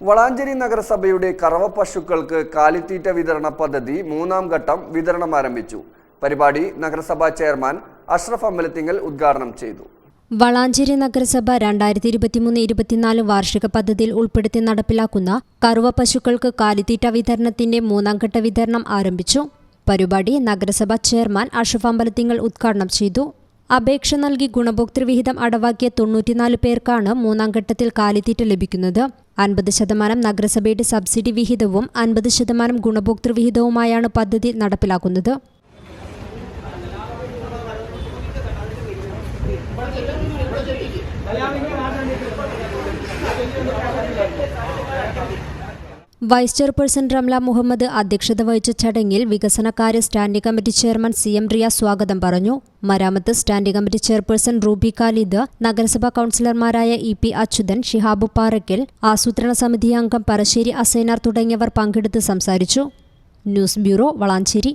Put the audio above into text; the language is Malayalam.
വളാഞ്ചേരി നഗരസഭയുടെ കറവ പശുക്കൾക്ക് കാലിത്തീറ്റ വിതരണ പദ്ധതി മൂന്നാം ഘട്ടം വിതരണം ആരംഭിച്ചു. പരിപാടി നഗരസഭാ ചെയർമാൻ അഷ്റഫ് അമ്പലത്തിങ്ങൽ ഉദ്ഘാടനം ചെയ്തു. വളാഞ്ചേരി നഗരസഭ രണ്ടായിരത്തി ഇരുപത്തിമൂന്ന് ഇരുപത്തിനാല് വാർഷിക പദ്ധതിയിൽ ഉൾപ്പെടുത്തി നടപ്പിലാക്കുന്ന കറുവ പശുക്കൾക്ക് കാലിത്തീറ്റ വിതരണത്തിന്റെ മൂന്നാം ഘട്ട വിതരണം ആരംഭിച്ചു. പരിപാടി നഗരസഭാ ചെയർമാൻ അഷഫ് അമ്പലത്തിങ്ങൽ ഉദ്ഘാടനം ചെയ്തു. അപേക്ഷ നൽകി ഗുണഭോക്തൃവിഹിതം അടവാക്കിയ തൊണ്ണൂറ്റിനാല് പേർക്കാണ് മൂന്നാം ഘട്ടത്തിൽ കാലിത്തീറ്റ ലഭിക്കുന്നത്. അൻപത് ശതമാനം നഗരസഭയുടെ സബ്സിഡി വിഹിതവും അൻപത് ശതമാനം ഗുണഭോക്തൃവിഹിതവുമായാണ് പദ്ധതി നടപ്പിലാക്കുന്നത്. വൈസ് ചെയർപേഴ്സൺ റംല മുഹമ്മദ് അധ്യക്ഷത വഹിച്ച ചടങ്ങിൽ വികസനകാര്യ standing committee chairman C M Riya സ്വാഗതം പറഞ്ഞു. മരാമത്ത് standing committee chairperson Ruby Khalid നഗരസഭാ കൌൺസിലർമാരായ ഇ പി അച്യുതൻ ഷിഹാബു പാറയ്ക്കൽ ആസൂത്രണ സമിതി അംഗം പറശ്ശേരി അസൈനാർ തുടങ്ങിയവർ പങ്കെടുത്ത് സംസാരിച്ചു. News bureau Valanchery.